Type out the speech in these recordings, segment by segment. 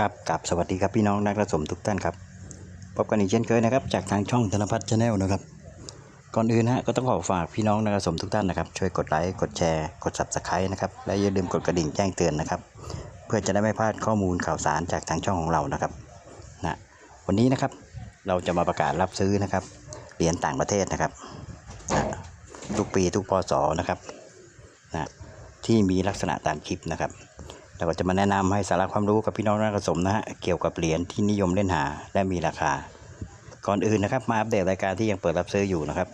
ครับกับสวัสดีครับพี่น้องนักระสมทุกท่านครับพบกันอีกเช่นเคยนะครับ จากทางช่องธนพัฒน์ชาแนลนะครับก่อนอื่นฮะก็ต้องขอฝากพี่น้องนักระสมทุกท่านนะครับ ช่วยกดไลค์กดแชร์กด subscribe นะครับและอย่าลืมกดกระดิ่งแจ้งเตือนนะครับ เพื่อจะได้ไม่พลาดข้อมูลข่าวสารจากทางช่องของเรานะครับนะวันนี้นะครับเราจะมาประกาศรับซื้อนะครับเหรียญต่างประเทศนะครับนะทุกปีทุกพศนะครับนะที่มีลักษณะตามคลิปนะครับ เราก็จะมาแนะนำให้สาระความรู้กับพี่น้องนักผสมนะฮะเกี่ยวกับเหรียญที่นิยมเล่นหาและมีราคา ก่อนอื่นนะครับมาอัปเดตรายการที่ยังเปิดรับซื้ออยู่นะครับ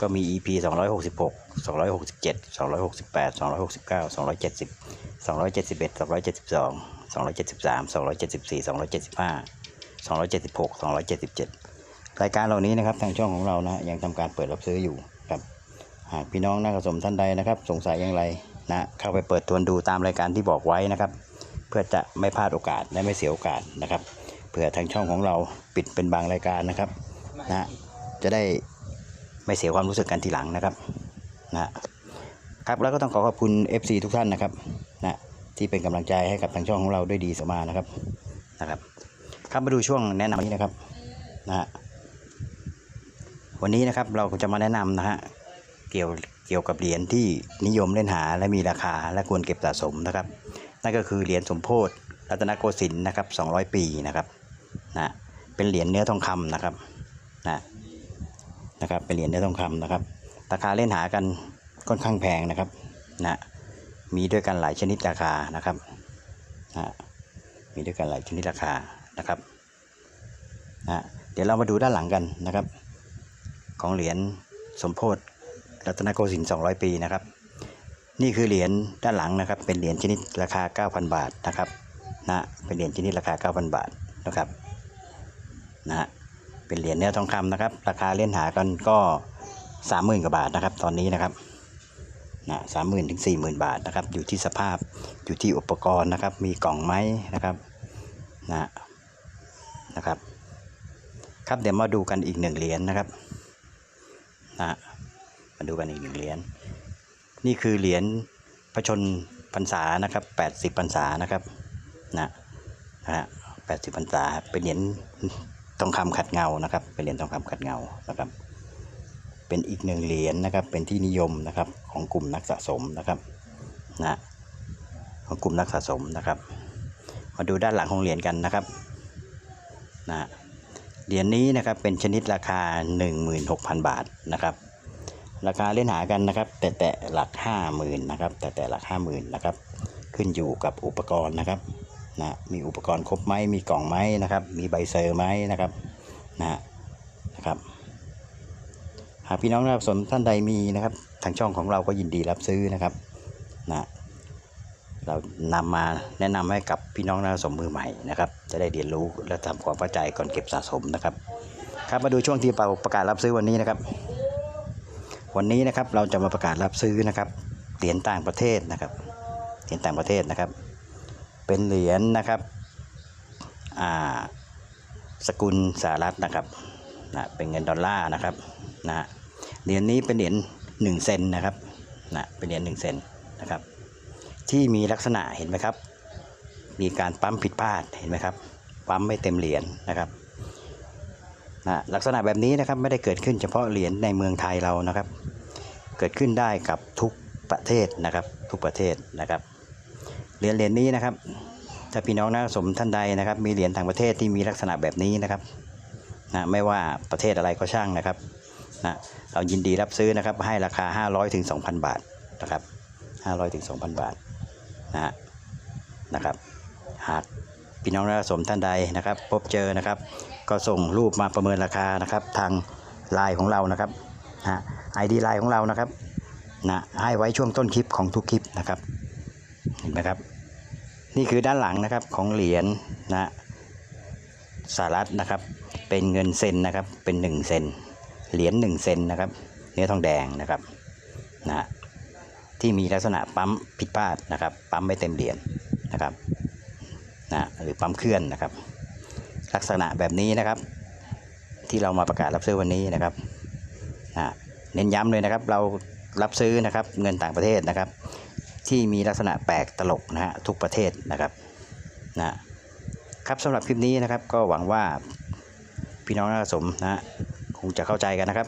ก็มี EP 266 267 268 269 270 271 272 273 274 275 276 277 รายการเหล่านี้นะครับทางช่องของเรานะยังทำการเปิดรับซื้ออยู่ครับหากพี่น้องนักผสมท่านใดนะครับ สงสัยอย่างไร นะเข้าไปเปิดทวนดูตามรายการที่บอกไว้นะครับ เพื่อจะไม่พลาดโอกาสและไม่เสียโอกาสนะครับเผื่อทางช่องของเราปิดเป็นบางรายการนะครับนะจะได้ไม่เสียความรู้สึกกันทีหลังนะครับนะครับแล้วก็ต้องขอขอบคุณ FC ทุกท่านนะครับนะที่เป็นกำลังใจให้กับทางช่องของเราด้วยดีเสมอมานะครับนะครับครับมาดูช่วงแนะนำนี้นะครับนะฮะวันนี้นะครับเราจะมาแนะนำนะฮะเกี่ยว เกี่ยวกับเหรียญที่นิยมเล่นหาและมีราคาและควรเก็บสะสมนะครับ นั่นก็คือเหรียญสมโพธิรัตนโกสินทร์นะครับ 200 ปีนะครับนะเป็นเหรียญเนื้อทองคำนะครับนะนะครับเป็นเหรียญเนื้อทองคำนะครับ ราคาเล่นหากันค่อนข้างแพงนะครับนะมีด้วยกันหลายชนิดราคานะครับนะมีด้วยกันหลายชนิดราคานะครับนะเดี๋ยวเรามาดูด้านหลังกันนะครับ ของเหรียญสมโพธิ รัตนโกสินทร์200 ปีนะครับ นี่คือเหรียญด้านหลังนะครับ เป็นเหรียญชนิดราคา 9,000 บาทนะครับนะเป็นเหรียญชนิดราคา 9,000 บาทนะครับนะฮะเป็นเหรียญเนื้อทองคำนะครับ ราคาเล่นหากันก็30,000กว่าบาทนะครับ ตอนนี้นะครับนะสามหมื่นถึงสี่หมื่นบาทนะครับ อยู่ที่สภาพอยู่ที่อุปกรณ์นะครับ มีกล่องไหมนะครับนะนะครับ ครับเดี๋ยวมาดูกันอีกหนึ่งเหรียญนะครับนะ มาดูกันอีกหนึ่งเหรียญนี่คือเหรียญพระชนพรรษานะครับ80พรรษานะครับนะนะฮะ80พรรษาเป็นเหรียญทองคำขัดเงานะครับ เป็นเหรียญทองคำขัดเงานะครับ เป็นอีกหนึ่งเหรียญนะครับ เป็นที่นิยมนะครับของกลุ่มนักสะสมนะครับนะของกลุ่มนักสะสมนะครับ มาดูด้านหลังของเหรียญกันนะครับนะเหรียญนี้นะครับเป็นชนิดราคา 16,000 บาทนะครับ ราคาเล่นหากันนะครับ แต่แต่หลักห้าหมื่นนะครับ แต่แต่หลักห้าหมื่นนะครับ ขึ้นอยู่กับอุปกรณ์นะครับนะมีอุปกรณ์ครบไหมมีกล่องไหมนะครับ มีใบเซอร์ไหมนะครับนะนะครับหากพี่น้องนะครับสนท่านใดมีนะครับ ทางช่องของเราก็ยินดีรับซื้อนะครับนะเรานำมาแนะนำให้กับพี่น้องนักสมมือใหม่นะครับ จะได้เรียนรู้และทำความเข้าใจก่อนเก็บสะสมนะครับ ครับมาดูช่วงที่ประกาศรับซื้อวันนี้นะครับ วันนี้นะครับเราจะมาประกาศรับซื้อนะครับเหรียญต่างประเทศนะครับเหรียญต่างประเทศนะครับ เป็นเหรียญนะครับอ่าสกุลสหรัฐนะครับนะเป็นเงินดอลลาร์นะครับนะเหรียญนี้เป็นเหรียญหนึ่งเซนนะครับนะเป็นเหรียญหนึ่งเซนนะครับ ที่มีลักษณะเห็นไหมครับ มีการปั๊มผิดพลาดเห็นไหมครับ ปั๊มไม่เต็มเหรียญนะครับนะลักษณะแบบนี้นะครับไม่ได้เกิดขึ้นเฉพาะเหรียญในเมืองไทยเรานะครับ เกิดขึ้นได้กับทุกประเทศนะครับทุกประเทศนะครับเหรียญเหรียญนี้นะครับถ้าพี่น้องนักสะสมท่านใดนะครับ มีเหรียญต่างประเทศที่มีลักษณะแบบนี้นะครับนะไม่ว่าประเทศอะไรก็ช่างนะครับนะเรายินดีรับซื้อนะครับให้ราคา 500ถึง2,000 บาทนะครับ500ถึง2,000 บาทนะฮะนะครับหากพี่น้องนักสะสมท่านใดนะครับ พบเจอนะครับ ก็ส่งรูปมาประเมินราคานะครับ ทางไลน์ของเรานะครับ นะไอดีไลน์ของเรานะครับนะให้ไว้ช่วงต้นคลิปของทุกคลิปนะครับเห็นไหมครับ นี่คือด้านหลังนะครับของเหรียญนะสหรัฐนะครับ เป็นเงินเซนนะครับ เป็น 1 เซนเหรียญ1เซนนะครับ เนื้อทองแดงนะครับนะที่มีลักษณะปั๊มผิดพลาดนะครับ ปั๊มไม่เต็มเหรียญนะครับนะหรือปั๊มเคลื่อนนะครับ ลักษณะแบบนี้นะครับ ที่เรามาประกาศรับซื้อวันนี้นะครับ เน้นย้ำเลยนะครับ เรารับซื้อนะครับเงินต่างประเทศนะครับ ที่มีลักษณะแปลกตลกนะฮะทุกประเทศนะครับนะครับสำหรับคลิปนี้นะครับ ก็หวังว่าพี่น้องนักสมนะฮะคงจะเข้าใจกันนะครับ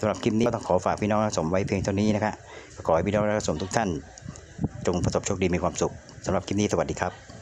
สำหรับคลิปนี้ก็ต้องขอฝากพี่น้องนักสมไว้เพียงเท่านี้นะครับขอให้พี่น้องนักสมทุกท่าน จงประสบโชคดีมีความสุขสำหรับคลิปนี้สวัสดีครับ